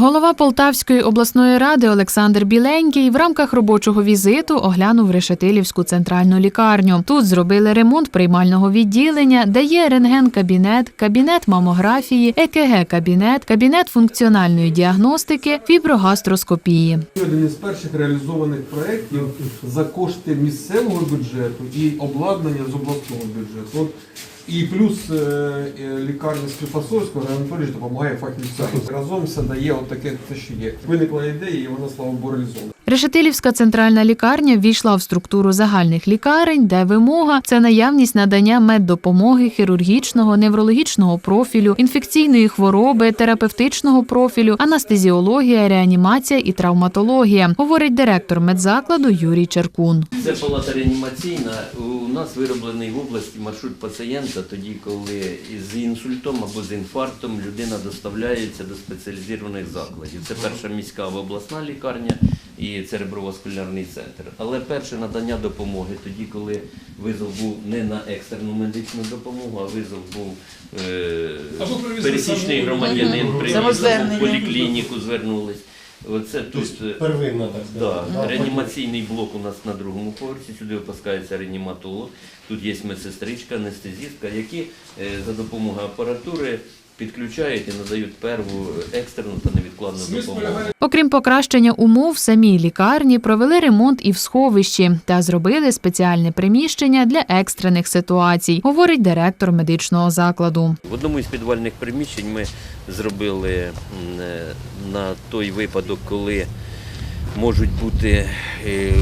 Голова Полтавської обласної ради Олександр Біленький в рамках робочого візиту оглянув Решетилівську центральну лікарню. Тут зробили ремонт приймального відділення, де є рентген-кабінет, кабінет мамографії, ЕКГ-кабінет, кабінет функціональної діагностики, фіброгастроскопії. Один із перших реалізованих проєктів за кошти місцевого бюджету і обладнання з обласного бюджету. І плюс е, е, лікарня Склифосовського Анатолій допомагає фахівцям. Разом все дає от таке, те, що є. Виникла ідея, і вона слава Богу реалізована. Решетилівська центральна лікарня ввійшла в структуру загальних лікарень, де вимога це наявність надання меддопомоги хірургічного, неврологічного профілю, інфекційної хвороби, терапевтичного профілю, анестезіологія, реанімація і травматологія, говорить директор медзакладу Юрій Черкун. Це палата реанімаційна. У нас вироблений в області маршрут пацієнта тоді, коли з інсультом або з інфарктом людина доставляється до спеціалізованих закладів. Це перша міська обласна лікарня і цереброваскулярний центр. Але перше надання допомоги тоді, коли визов був не на екстрену медичну допомогу, а визов був е, пересічний громадянин, привіз в поліклініку звернулись. Оце тут. е, Первинна, так сказати. Да, реанімаційний блок у нас на другому поверсі. Сюди опускається реаніматолог. Тут є медсестричка, анестезістка, які е, за допомогою апаратури підключають і надають перву екстрену та невідкладну допомогу. Окрім покращення умов, самій лікарні провели ремонт і в сховищі та зробили спеціальне приміщення для екстрених ситуацій, говорить директор медичного закладу. В одному із підвальних приміщень ми зробили е, на той випадок, коли можуть бути е,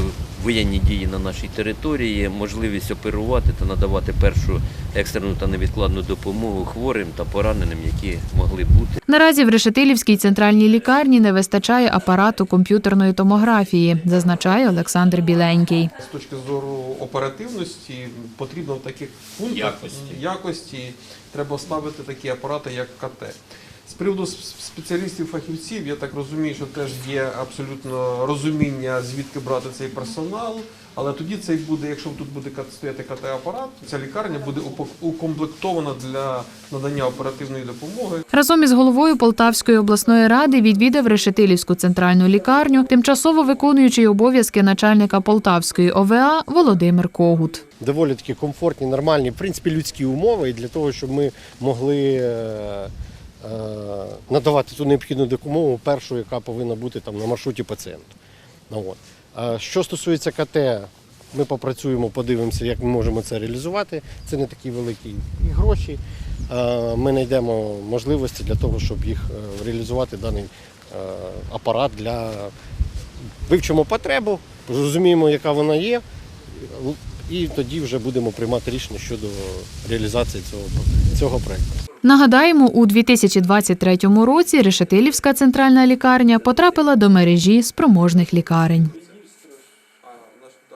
воєнні дії на нашій території, можливість оперувати та надавати першу екстрену та невідкладну допомогу хворим та пораненим, які могли бути. Наразі в Решетилівській центральній лікарні не вистачає апарату комп'ютерної томографії, зазначає Олександр Біленький. З точки зору оперативності потрібно в таких пунктах Якості. якості треба ставити такі апарати, як КТ. З приводу спеціалістів-фахівців, я так розумію, що теж є абсолютно розуміння, звідки брати цей персонал. Але тоді цей буде, якщо тут буде стояти КТ-апарат, ця лікарня буде укомплектована для надання оперативної допомоги. Разом із головою Полтавської обласної ради відвідав Решетилівську центральну лікарню, тимчасово виконуючий обов'язки начальника Полтавської ОВА Володимир Когут. Доволі такі комфортні, нормальні, в принципі, людські умови і для того, щоб ми могли е, надавати ту необхідну допомогу, першу, яка повинна бути там на маршруті пацієнту. Ну, от. Що стосується КТ, ми попрацюємо, подивимося, як ми можемо це реалізувати. Це не такі великі і гроші. Е, Ми знайдемо можливості для того, щоб їх е, реалізувати даний е, апарат для вивчимо потребу, зрозуміємо, яка вона є, і тоді вже будемо приймати рішення щодо реалізації цього, цього проєкту. Нагадаємо, у 2023 році Решетилівська центральна лікарня потрапила до мережі спроможних лікарень.